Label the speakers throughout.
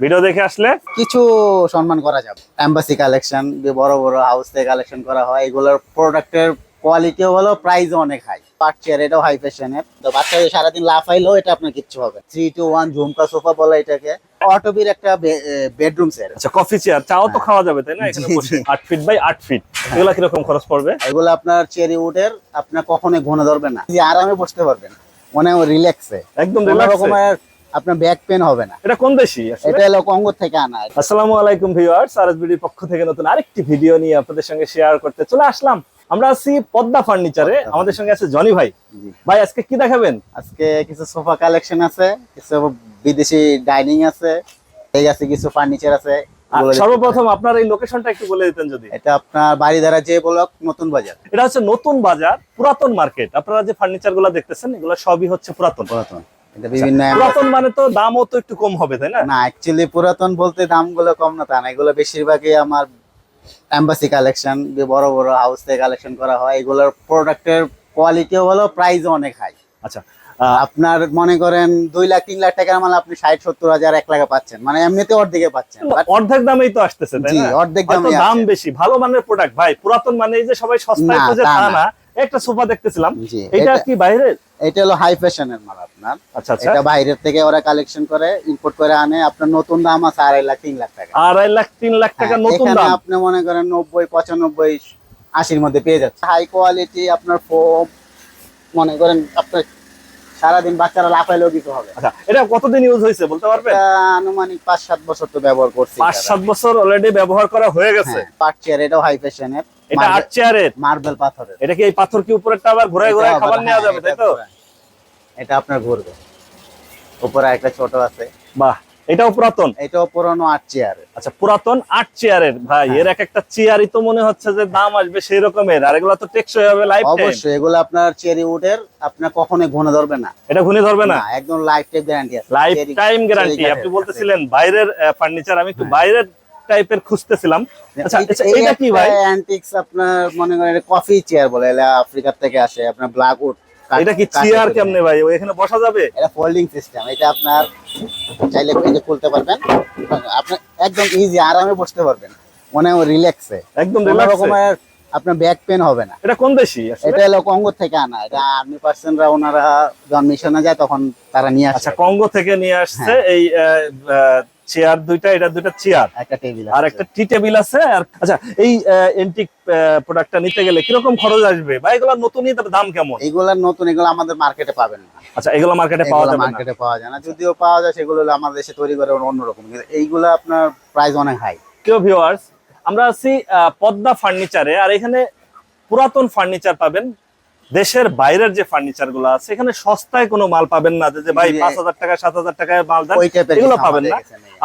Speaker 1: Video দেখে আসলে
Speaker 2: কিছু সম্মান করা যাবে। এম্বাসি কালেকশন বড় বড় হাউস থেকে কালেকশন করা হয় এগুলোর প্রোডাক্টের কোয়ালিটিও ভালো প্রাইসও অনেক হাই পার্ট চেয়ার এটাও হাই ফ্যাশনের তো বাচ্চাদের সারাদিন লাফাইলেও এটা আপনার কিচ্ছু হবে three two one jhumka sofa বলে এটাকে। অটোবির একটা বেডরুম সেট
Speaker 1: আচ্ছা কফি চেয়ার চাও তো খাওয়া যাবে তাই না? এখানে বসে। ফিট বাই ফিট এগুলা খরচ পড়বে?
Speaker 2: এগুলো আপনার চেরি উডের আপনার কখনোই ঘন ধরবে না। আরামে বসতে পারবেন। মানে রিল্যাক্সে
Speaker 1: একদম
Speaker 2: কোনো রকমের আপনার ব্যাক পেন হবে না।
Speaker 1: এটা কোন দেশি
Speaker 2: এটা হলো কঙ্গো থেকে আনা
Speaker 1: আসসালামু আলাইকুম ভিউয়ার্স আরএসবিডির পক্ষ থেকে নতুন আরেকটি ভিডিও নিয়ে আপনাদের সঙ্গে শেয়ার করতে চলে আসলাম। আমরা আছি পদ্মা ফার্নিচারে আমাদের সঙ্গে আছে জনি ভাই। ভাই আজকে কি দেখাবেন?
Speaker 2: আজকে কিছু সোফা কালেকশন আছে কিছু বিদেশি ডাইনিং আছে এই আছে কিছু ফার্নিচার আছে
Speaker 1: সর্বপ্রথম আপনার এই লোকেশনটা একটু বলে দিতেন যদি।
Speaker 2: এটা আপনার বাড়ি দ্বারা যে ব্লক নতুন বাজার।
Speaker 1: এটা হচ্ছে নতুন বাজার পুরাতন মার্কেট আপনারা যে ফার্নিচারগুলা দেখতেছেন এগুলো সবই হচ্ছে পুরাতন।
Speaker 2: পুরাতন। এটা বিভিন্ন
Speaker 1: পুরাতন মানে তো দামও তো একটু কম হবে তাই না?
Speaker 2: না অ্যাকচুয়ালি পুরাতন বলতে দামগুলো কম না তা না এগুলো বেশিরভাগই আমার এম্বাসি কালেকশন বড় বড় হাউস থেকে কালেকশন করা হয় এগুলোর প্রোডাক্টের কোয়ালিটিও ভালো প্রাইসও অনেক হাই
Speaker 1: আচ্ছা
Speaker 2: আপনার মনে করেন দুই লাখ তিন লাখ টাকার মাল আপনি ষাট সত্তর হাজার এক লাখে পাচ্ছেন মানে এমনিতে অর্ধেকে পাচ্ছেন।
Speaker 1: অর্ধেক দামেই তো আসতেছে তাই না?
Speaker 2: অর্ধেক দামে
Speaker 1: দাম বেশি ভালো মানের প্রোডাক্ট ভাই পুরাতন মানে এই যে সবাই সস্তায় খোঁজে
Speaker 2: তা
Speaker 1: তা
Speaker 2: না।
Speaker 1: একটা সোফা দেখতেছিলাম। এটা কি বাইরের?
Speaker 2: এটা হলো হাই ফ্যাশনের মাল আপনার।
Speaker 1: আচ্ছা আচ্ছা।
Speaker 2: এটা বাইরের থেকে ওরা কালেকশন করে ইম্পোর্ট করে আনে। আপনার নতুন দাম আছে আড়াই লাখ তিন লাখ টাকা।
Speaker 1: আড়াই লাখ তিন লাখ টাকা
Speaker 2: হ্যাঁ,
Speaker 1: নতুন দাম।
Speaker 2: আপনি মনে করেন নব্বই পঁচানব্বই আশির মধ্যে পেয়ে যাচ্ছে। হাই কোয়ালিটি আপনার ফোম মনে করেন আপনার সারাদিন বাচ্চারা লাফাইলেও কিছু হবে
Speaker 1: আচ্ছা এটা কতদিন ইউজ হয়েছে বলতে পারবেন?
Speaker 2: আনুমানিক পাঁচ সাত বছর তো ব্যবহার করছি
Speaker 1: পাঁচ সাত বছর অলরেডি ব্যবহার করা হয়ে গেছে।
Speaker 2: পার্ট চেয়ার এটাও হাই ফ্যাশনের
Speaker 1: এটা আট চেয়ারের
Speaker 2: মার্বেল পাথরের।
Speaker 1: এটা কি এই পাথর কি উপরেরটা আবার ঘুরায় ঘুরায় খাবার নেওয়া
Speaker 2: হ্যাঁ,
Speaker 1: যাবে তাই তো?
Speaker 2: এটা আপনার ঘুরবে। উপরে একটা ছোট আছে।
Speaker 1: বাহ এটাও পুরাতন?
Speaker 2: এটাও পুরনো আট চেয়ার
Speaker 1: আচ্ছা পুরাতন আট চেয়ারের ভাই
Speaker 2: হ্যাঁ।
Speaker 1: এর এক একটা চেয়ারই তো মনে হচ্ছে যে দাম আসবে সেই রকমের আর এগুলো তো টেকসই হবে লাইফ
Speaker 2: অবশ্যই এগুলো আপনার চেরি উডের আপনার কখনোই ঘন ধরবে না।
Speaker 1: এটা ঘুরে ধরবে না?
Speaker 2: না একদম লাইফ টাইম গ্যারান্টি আছে
Speaker 1: লাইফ টাইম গ্যারান্টি আপনি বলতেছিলেন বাইরের ফার্নিচার আমি একটু
Speaker 2: হ্যাঁ।
Speaker 1: বাইরের টাইপের খুঁজতেছিলাম। আচ্ছা
Speaker 2: এই-
Speaker 1: আচ্ছা,
Speaker 2: এই
Speaker 1: এটা কি ভাই?
Speaker 2: antiques আপনার মনে করেন কফি চেয়ার বলে এলা আফ্রিকা থেকে আসে আপনার ব্ল্যাক উড
Speaker 1: এটা কি চেয়ার কেমনে ভাই? এখানে বসা যাবে?
Speaker 2: এটা ফোল্ডিং সিস্টেম এটা আপনার চাইলে খুলতে পারবেন। আপনি একদম ইজি আরামে বসতে পারবেন। মনে রিল্যাক্সে
Speaker 1: একদম
Speaker 2: রকমের আপনার ব্যাক পেন হবে না।
Speaker 1: এটা কোন দেশি
Speaker 2: এটা হলো কঙ্গো থেকে আনা। এটা আর্মি পার্সনরা ওনারা যখন মিশনে যায় তখন তারা নিয়ে আসে।
Speaker 1: আচ্ছা কঙ্গো থেকে নিয়ে আসছে
Speaker 2: হ্যাঁ।
Speaker 1: এই চেয়ার দুইটা এটা দুইটা চেয়ার।
Speaker 2: একটা টেবিল
Speaker 1: আর একটা টি টেবিল আছে আর আচ্ছা এই এন্টিক প্রোডাক্টটা নিতে গেলে কীরকম খরচ আসবে? বা এগুলো নতুনই তার দাম কেমন?
Speaker 2: এইগুলা নতুন এগুলো আমাদের মার্কেটে পাবেন না।
Speaker 1: আচ্ছা এগুলো মার্কেটে পাওয়া
Speaker 2: এগুলো
Speaker 1: যাবে
Speaker 2: মার্কেটে পাওয়া যায় না। যদিও পাওয়া যায় সেগুলো হলো আমাদের দেশে তৈরি করে অন্যরকম কিন্তু এইগুলো আপনার প্রাইস অনেক হাই
Speaker 1: কেউ ভিউয়ার্স আমরা আছি পদ্মা ফার্নিচারে আর এখানে পুরাতন ফার্নিচার পাবেন। দেশের বাইরের যে ফার্নিচারগুলো আছে এখানে সস্তায় কোনো মাল পাবেন না। যে ভাই পাঁচ হাজার টাকা সাত হাজার টাকায় মাল দেন এগুলো পাবেন না?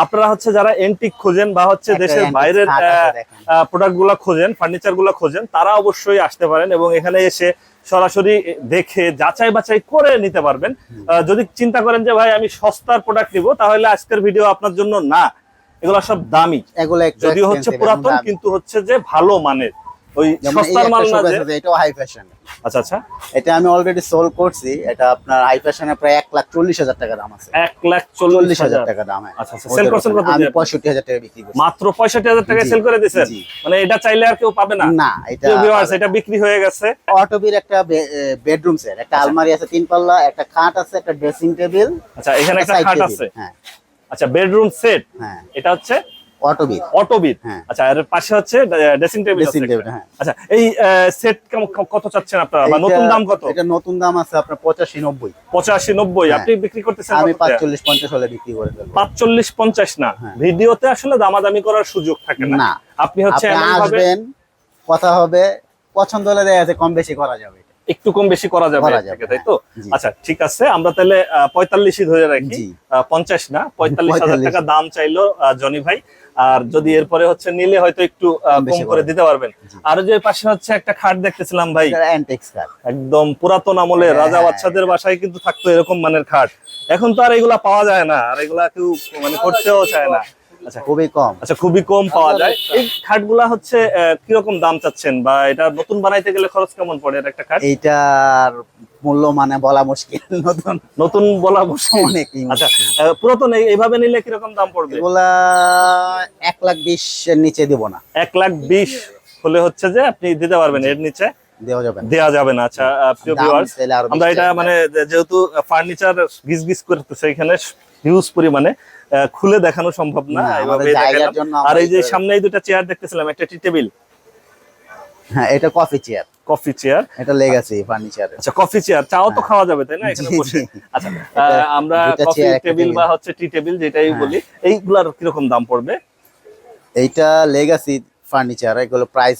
Speaker 1: আপনারা হচ্ছে যারা এন্টিক খোঁজেন বা হচ্ছে দেশের বাইরের প্রোডাক্টগুলা খোঁজেন ফার্নিচারগুলা খোঁজেন তারা অবশ্যই আসতে পারেন এবং এখানে এসে সরাসরি দেখে যাচাই বাছাই করে নিতে পারবেন। যদি চিন্তা করেন যে ভাই আমি সস্তার প্রোডাক্ট নিব তাহলে আজকের ভিডিও আপনার জন্য না। এগুলো সব দামি।
Speaker 2: এগুলো
Speaker 1: যদিও হচ্ছে পুরাতন কিন্তু হচ্ছে যে ভালো মানের। ওই সস্তার মাল না যে?
Speaker 2: এটাও হাই ফ্যাশন
Speaker 1: আচ্ছা আচ্ছা।
Speaker 2: এটা আমি অলরেডি সোল করছি। এটা আপনার হাই ফ্যাশনে প্রায় এক লাখ চল্লিশ হাজার টাকা দাম আছে।
Speaker 1: এক লাখ
Speaker 2: চল্লিশ
Speaker 1: চল্লিশ
Speaker 2: হাজার
Speaker 1: হাজার
Speaker 2: টাকা দাম
Speaker 1: আচ্ছা, আচ্ছা, sell করছেন কত
Speaker 2: আমি
Speaker 1: দিয়ে?
Speaker 2: পঁয়ষট্টি হাজার টাকা বিক্রি করছি।
Speaker 1: মাত্র পঁয়ষট্টি হাজার টাকায় সেল করে দিচ্ছেন
Speaker 2: জি।
Speaker 1: মানে এটা চাইলে আর কেউ পাবে না?
Speaker 2: না এটা
Speaker 1: এটা বিক্রি হয়ে গেছে।
Speaker 2: অটোবির একটা বেডরুম সেট একটা আলমারি আছে তিন পাল্লা একটা খাট আছে একটা ড্রেসিং টেবিল
Speaker 1: আচ্ছা এখানে একটা খাট আছে।
Speaker 2: হ্যাঁ।
Speaker 1: আচ্ছা বেডরুম সেট
Speaker 2: হ্যাঁ।
Speaker 1: এটা হচ্ছে
Speaker 2: অটোবির
Speaker 1: অটোবিট
Speaker 2: হ্যাঁ।
Speaker 1: আচ্ছা এর পাশে হচ্ছে ড্রেসিং টেবিল
Speaker 2: ড্রেসিং টেবিল হ্যাঁ।
Speaker 1: আচ্ছা এই সেট কত চাচ্ছেন আপনারা? বা নতুন দাম কত?
Speaker 2: এটা নতুন দাম আছে আপনার পঁচাশি নব্বই।
Speaker 1: পঁচাশি নব্বই।
Speaker 2: হ্যাঁ।
Speaker 1: আপনি বিক্রি করতেছেন
Speaker 2: আমি
Speaker 1: কততে?
Speaker 2: পাঁচচল্লিশ পঞ্চাশ হলে বিক্রি করে দেবো।
Speaker 1: পাঁচচল্লিশ পঞ্চাশ না।
Speaker 2: হ্যাঁ।
Speaker 1: ভিডিওতে আসলে দামাদামি করার সুযোগ থাকে না। আপনি হচ্ছে এমন ভাবে
Speaker 2: আসবেন কথা হবে পছন্দ হলে দেখা যাচ্ছে কম বেশি করা যাবে
Speaker 1: একটু কম বেশি করা যাবে তাই তো? আচ্ছা ঠিক আছে। আমরা তাহলে পঁয়তাল্লিশই ধরে রাখি। পঞ্চাশ না পঁয়তাল্লিশ হাজার টাকা দাম চাইলো জনি ভাই। আর যদি এরপরে হচ্ছে নিলে হয়তো একটু
Speaker 2: কম
Speaker 1: করে। দিতে পারবেন। আর যে পাশে হচ্ছে একটা খাট দেখতেছিলাম ভাই একদম পুরাতন আমলে
Speaker 2: হ্যাঁ,
Speaker 1: রাজা বাচ্চাদের বাসায় কিন্তু থাকতো এরকম মানের খাট এখন তো আর এগুলা পাওয়া যায় না আর এগুলা কেউ মানে করতেও চায় না আচ্ছা।
Speaker 2: খুবই কম।
Speaker 1: আচ্ছা খুবই কম পাওয়া যায়। এই খাটগুলা হচ্ছে আহ, কীরকম দাম চাচ্ছেন? বা এটা নতুন বানাইতে গেলে খরচ কেমন পড়ে এর একটা খাট?
Speaker 2: এইটার মূল্য মানে বলা মুশকিল নতুন।
Speaker 1: নতুন বলা মুশকিল।
Speaker 2: অনেক
Speaker 1: আচ্ছা পুরাতন এইভাবে নিলে কীরকম দাম পড়বে?
Speaker 2: এগুলা এক লাখ বিশ এর নিচে দিব না।
Speaker 1: এক লাখ বিশ হলে হচ্ছে যে আপনি দিতে পারবেন এর নিচে?
Speaker 2: দেওয়া যাবে না।
Speaker 1: দেওয়া যাবে না। আচ্ছা প্রিয় ভিউয়ার্স আমরা এটা মানে যেহেতু ফার্নিচার গিজ গিজ করতেছে এখানে হিউজ পরিমাণে। খুলে দেখানো সম্ভব না আর এই যে সামনে এই দুটা চেয়ার দেখতেছিলাম একটা টি টেবিল।
Speaker 2: হ্যাঁ এটা কফি চেয়ার
Speaker 1: কফি চেয়ার
Speaker 2: এটা লেগেছে ফার্নিচারের
Speaker 1: আচ্ছা কফি চেয়ার চাও তো
Speaker 2: হ্যাঁ।
Speaker 1: খাওয়া যাবে তাই না এখানে বসে? আচ্ছা আমরা কফি টেবিল বা হচ্ছে টি টেবিল যেটাই
Speaker 2: হ্যাঁ।
Speaker 1: বলি এইগুলার কীরকম দাম পড়বে?
Speaker 2: এইটা লেগাসি ফার্নিচার এগুলো প্রাইস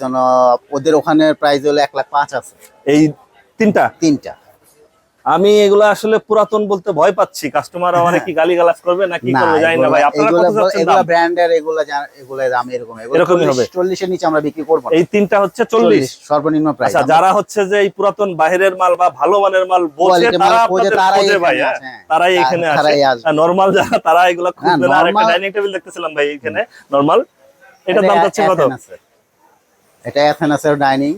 Speaker 2: ওদের ওখানে প্রাইস হলো এক লাখ পাঁচ আছে।
Speaker 1: এই তিনটা?
Speaker 2: তিনটা।
Speaker 1: আমি এগুলো আসলে পুরাতন বলতে ভয় পাচ্ছি। কাস্টমার আমার কি গালি গালাজ করবে নাকি করবে জানি না ভাই। আপনারা কত যাচ্ছেন
Speaker 2: এগুলো ব্র্যান্ডের এগুলো এগুলো দাম এরকম। এগুলো
Speaker 1: এরকমই হবে।
Speaker 2: চল্লিশের নিচে আমরা বিক্রি করব না।
Speaker 1: এই তিনটা হচ্ছে চল্লিশ।
Speaker 2: চল্লিশ সর্বনিম্ন প্রাইস
Speaker 1: আচ্ছা যারা হচ্ছে যে এই পুরাতন বাইরের মাল বা ভালো মানের মাল বোঝে তারা
Speaker 2: খোঁজে,
Speaker 1: আপনাদের
Speaker 2: তারাই
Speaker 1: ভাই
Speaker 2: এখানে
Speaker 1: হ্যাঁ?
Speaker 2: আসে, হ্যাঁ।
Speaker 1: তারাই এখানে
Speaker 2: তারাই
Speaker 1: আসে নরমাল যারা তারা এগুলো খুঁজবে আর একটা ডাইনিং টেবিল দেখতেছিলাম ভাই এখানে। নরমাল এটা দাম যাচ্ছে কত।
Speaker 2: এটা অ্যাথেনাসের ডাইনিং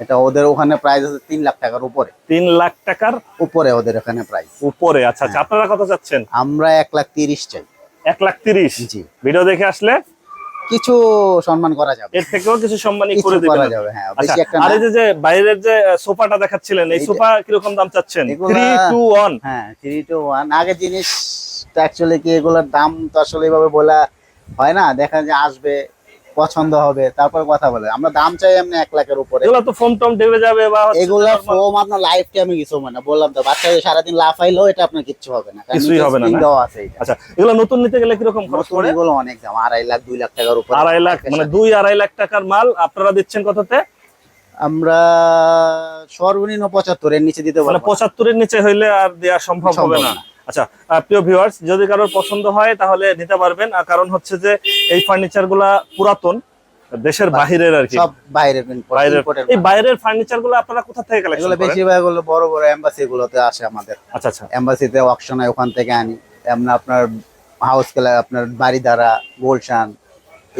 Speaker 2: এটা ওদের ওখানে প্রাইস আছে তিন লাখ টাকার উপরে।
Speaker 1: তিন লাখ টাকার
Speaker 2: উপরে ওদের ওখানে প্রাইস
Speaker 1: উপরে আচ্ছা আচ্ছা আপনারা কত চাচ্ছেন?
Speaker 2: আমরা এক লাখ তিরিশ চাই।
Speaker 1: এক লাখ তিরিশ?
Speaker 2: জি।
Speaker 1: ভিডিও দেখে আসলে
Speaker 2: কিছু সম্মান করা যাবে।
Speaker 1: এর থেকেও কিছু সম্মানী
Speaker 2: কিছু
Speaker 1: করে
Speaker 2: করা
Speaker 1: দিবেন।
Speaker 2: যাবে হ্যাঁ
Speaker 1: আচ্ছা
Speaker 2: বেশি একটা
Speaker 1: আর এই যে যে বাইরের যে সোফাটা দেখাচ্ছিলেন এই সোফা কীরকম দাম চাচ্ছেন?
Speaker 2: এগুলা-
Speaker 1: থ্রি টু ওয়ান
Speaker 2: হ্যাঁ থ্রি টু ওয়ান আগে জিনিসটা অ্যাকচুয়ালি কি এগুলোর দাম তো আসলে এভাবে বলা হয় না দেখা যায় আসবে। পছন্দ হবে তারপর কথা বলে। আমরা দাম চাই এমনি এক লাখের উপরে।
Speaker 1: এগুলো তো ফোম টম দেবে যাবে বা
Speaker 2: এগুলা ফোম আপনার লাইফ টাইমে কিছু মানে বললাম তো বাচ্চা যদি সারাদিন লাফাইলেও এটা আপনার কিচ্ছু হবে না।
Speaker 1: কিছুই হবে না?
Speaker 2: দেওয়া আছে
Speaker 1: আচ্ছা এগুলো নতুন নিতে গেলে কীরকম খরচ পড়ে?
Speaker 2: এগুলো অনেক দাম আড়াই লাখ দুই লাখ টাকার উপরে।
Speaker 1: আড়াই লাখ মানে দুই আড়াই লাখ টাকার মাল আপনারা দিচ্ছেন কততে?
Speaker 2: আমরা সর্বনিম্ন পঁচাত্তর এর নিচে দিতে
Speaker 1: মানে
Speaker 2: পারব।
Speaker 1: পঁচাত্তরের নিচে হইলে আর দেওয়া সম্ভব হবে না। আচ্ছা প্রিয় ভিউয়ার্স যদি কারোর পছন্দ হয় তাহলে নিতে পারবেন। আর কারণ হচ্ছে যে এই ফার্নিচারগুলা পুরাতন দেশের বাহিরের আর কি।
Speaker 2: সব বাইরের
Speaker 1: বাইরের এই বাইরের ফার্নিচারগুলো আপনারা কোথা থেকে কালেকশন
Speaker 2: এগুলো
Speaker 1: করেন?
Speaker 2: বেশিরভাগ হলো বড় বড় এম্বাসি গুলোতে আসে আমাদের।
Speaker 1: আচ্ছা আচ্ছা।
Speaker 2: এম্বাসিতে অকশন হয় ওখান থেকে আনি। এমন আপনার হাউস কেলা আপনার বাড়ি দ্বারা গোলশান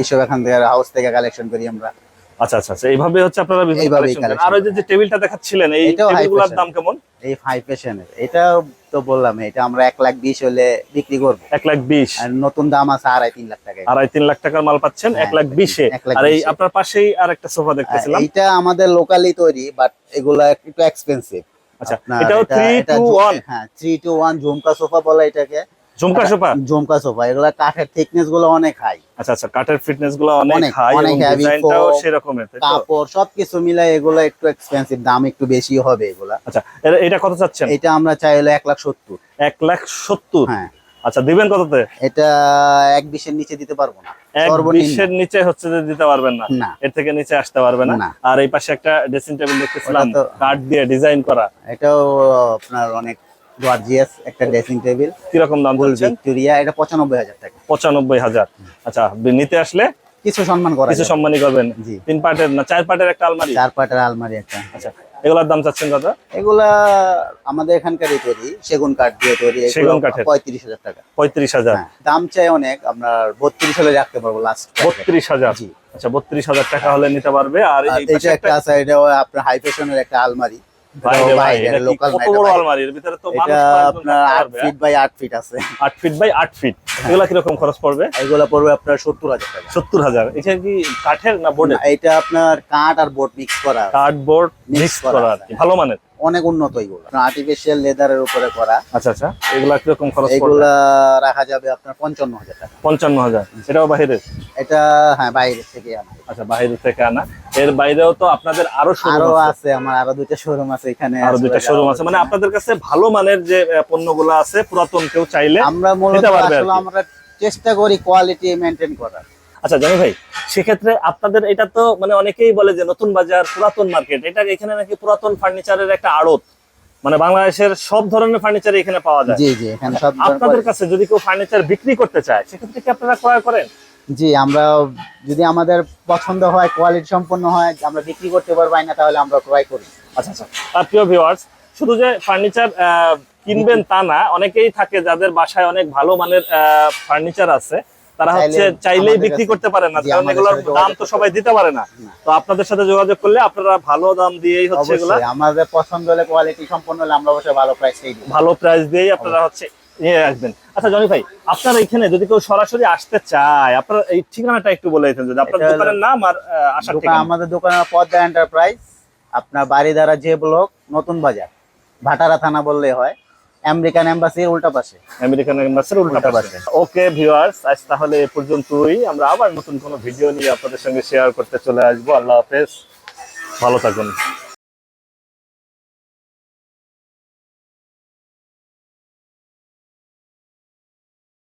Speaker 2: এইসব এখান থেকে হাউস থেকে কালেকশন করি আমরা।
Speaker 1: আচ্ছা আচ্ছা আচ্ছা। এইভাবে হচ্ছে আপনারা collection আর ওই যে টেবিলটা দেখাচ্ছিলেন এই টেবিলগুলোর দাম কেমন?
Speaker 2: এই ফাইভ পেশনের এটা তো বললাম এটা আমরা এক লাখ বিশ হলে বিক্রি করব।
Speaker 1: এক লাখ বিশ।
Speaker 2: আর নতুন দাম আছে আড়াই তিন লাখ টাকা
Speaker 1: আড়াই তিন লাখ টাকার মাল পাচ্ছেন
Speaker 2: হ্যাঁ,
Speaker 1: এক লাখ বিশে। আর এই আপনার পাশেই আর একটা সোফা দেখতেছিলাম।
Speaker 2: এইটা আমাদের লোকালি তৈরি বাট এগুলা একটু এক্সপেন্সিভ
Speaker 1: আচ্ছা এটাও থ্রি টু ওয়ান
Speaker 2: হ্যাঁ three two one jhumka sofa বলে এটাকে।
Speaker 1: ঝুমকা সোফা?
Speaker 2: ঝুমকা সোফা এগুলা কাঠের থিকনেসগুলো অনেক হাই
Speaker 1: আচ্ছা আচ্ছা কাঠের ফিটনেসগুলো অনেক হাই এবং ডিজাইনটাও সেরকমের তাই তো?
Speaker 2: কাপড় সবকিছু মিলাই এগুলো একটু এক্সপেন্সিভ দাম একটু বেশি হবে এগুলা।
Speaker 1: আচ্ছা এটা কত চাচ্ছেন?
Speaker 2: এটা আমরা চাই হলো এক লাখ সত্তর।
Speaker 1: এক লাখ সত্তর?
Speaker 2: হ্যাঁ।
Speaker 1: আচ্ছা দিবেন কততে?
Speaker 2: এটা এক বিশের নিচে দিতে পারব না সর্বনিম্ন।
Speaker 1: নিচে হচ্ছে যে দিতে পারবেন না? এর থেকে নিচে আসতে পারবে না। আর এই পাশে একটা ড্রেসিং টেবিল দেখতেছিলাম কাঠ দিয়ে ডিজাইন করা।
Speaker 2: এটাও আপনার অনেক গর্জিয়াস একটা ড্রেসিং টেবিল
Speaker 1: কীরকম দাম বলছেন
Speaker 2: ভিক্টোরিয়া এটা পঁচানব্বই হাজার টাকা।
Speaker 1: পঁচানব্বই হাজার। আচ্ছা নিতে আসলে
Speaker 2: কিছু সম্মান করা
Speaker 1: কিছু সম্মানই করবেন।
Speaker 2: জি।
Speaker 1: তিন পার্টের না চার পার্টের একটা আলমারি?
Speaker 2: চার পাটের আলমারি একটা।
Speaker 1: আচ্ছা এগুলোর দাম চাচ্ছেন কত?
Speaker 2: এগুলা আমাদের এখানকারই তৈরি সেগুন কাঠ দিয়ে তৈরি
Speaker 1: সেগুন কাঠের?
Speaker 2: পঁয়ত্রিশ হাজার টাকা।
Speaker 1: পঁয়ত্রিশ হাজার।
Speaker 2: হ্যাঁ দাম চাই অনেক আপনার বত্রিশ হলে রাখতে পারব লাস্ট
Speaker 1: বত্রিশ হাজার। আচ্ছা বত্রিশ হাজার টাকা হলে নিতে পারবে আর
Speaker 2: এটা একটা আছে এটাও আপনার হাই ফ্যাশনের একটা আলমারি আপনার সত্তর হাজার
Speaker 1: সত্তর হাজার। এটা কি কাঠের না বোর্ডের?
Speaker 2: না, এটা আপনার কাঠ আর বোর্ড মিক্স করা
Speaker 1: কাঠ
Speaker 2: বোর্ড
Speaker 1: মিক্স
Speaker 2: করা
Speaker 1: ভালো মানের?
Speaker 2: অনেক উন্নত এগুলো আর্টিফিশিয়াল লেদারের উপরে করা।
Speaker 1: আচ্ছা আচ্ছা। এগুলা কীরকম খরচ
Speaker 2: এগুলা রাখা যাবে আপনার পঞ্চান্ন হাজার টাকা।
Speaker 1: পঞ্চান্ন হাজার এটাও বাহিরের?
Speaker 2: এটা হ্যাঁ বাইরে থেকে আনা।
Speaker 1: আচ্ছা বাইরে থেকে আনা। এর বাইরেও তো আপনাদের
Speaker 2: আরও
Speaker 1: আরও আছে।
Speaker 2: আমার আরও দুইটা শোরুম আছে এখানে।
Speaker 1: আরও দুইটা শোরুম আছে। মানে আপনাদের কাছে ভালো মানের যে পণ্যগুলো আছে পুরাতন কেউ চাইলে
Speaker 2: আমরা মূলত আসলে আমরা চেষ্টা করি কোয়ালিটি মেনটেন করার।
Speaker 1: আচ্ছা জানি ভাই সেক্ষেত্রে আপনাদের এটা তো মানে অনেকেই বলে যে নতুন বাজার পুরাতন মার্কেট এটা এখানে নাকি পুরাতন ফার্নিচারের একটা আড়ত? মানে বাংলাদেশের সব ধরনের ফার্নিচার এখানে পাওয়া যায়।
Speaker 2: জি জি এখানে সব
Speaker 1: আপনাদের কাছে যদি কেউ ফার্নিচার বিক্রি করতে চায় সেক্ষেত্রে কি আপনারা ক্রয় করেন?
Speaker 2: জি আমরা যদি আমাদের পছন্দ হয় কোয়ালিটি সম্পন্ন হয় আমরা বিক্রি করতে পারব না তাহলে আমরা ক্রয় করি।
Speaker 1: আচ্ছা আচ্ছা। আর প্রিয় ভিউয়ার্স শুধু যে ফার্নিচার কিনবেন তা না অনেকেই থাকে যাদের বাসায় অনেক ভালো মানের ফার্নিচার আছে। তারা হচ্ছে চাইলেই বিক্রি করতে পারে না কারণ এগুলোর দাম তো সবাই দিতে পারে না। তো আপনাদের সাথে যোগাযোগ করলে আপনারা ভালো দাম দিয়েই হচ্ছে এগুলা।
Speaker 2: আমাদের পছন্দ হলে কোয়ালিটি সম্পন্ন হলে আমরা অবশ্যই ভালো প্রাইসেই দিই
Speaker 1: ভালো প্রাইস দিয়েই আপনারা হচ্ছে নিয়ে আসবেন। আচ্ছা জনি ভাই আপনার এখানে যদি কেউ সরাসরি আসতে চায় আপনার এই ঠিকানাটা একটু বলে দিতেন যদি আপনার দোকানের নাম আর আসার ঠিকানা।
Speaker 2: আমাদের দোকানের পদ্মা এন্টারপ্রাইজ আপনার বাড়িধারা যে ব্লক নতুন বাজার ভাটারা থানা বললে হয়। আমেরিকান এম্বাসির উল্টা পাশে।
Speaker 1: আমেরিকান এম্বাসির
Speaker 2: উল্টা
Speaker 1: পাশে। ওকে ভিউয়ার্স আজ তাহলে এ পর্যন্তই। আমরা আবার নতুন কোনো ভিডিও নিয়ে আপনাদের সঙ্গে শেয়ার করতে চলে আসব। আল্লাহ হাফেজ। ভালো থাকুন।